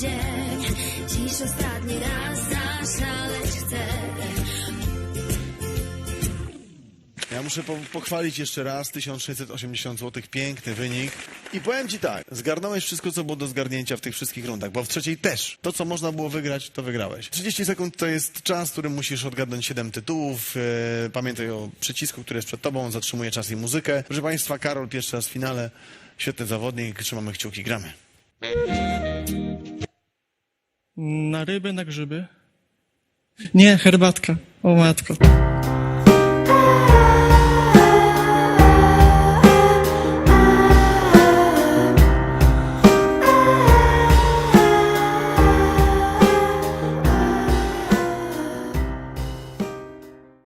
dzień Dziś ostatni raz zaszaleć chcę Ja muszę po pochwalić jeszcze raz 1680 zł, piękny wynik. I powiem Ci tak, zgarnąłeś wszystko, co było do zgarnięcia w tych wszystkich rundach, bo w trzeciej też. To, co można było wygrać, to wygrałeś. 30 sekund to jest czas, w którym musisz odgadnąć 7 tytułów. E, pamiętaj o przycisku, który jest przed Tobą, zatrzymuje czas i muzykę. Proszę Państwa, Karol pierwszy raz w finale. Świetny zawodnik, trzymamy kciuki, gramy. Na ryby, na grzyby. Nie, herbatka. O matko.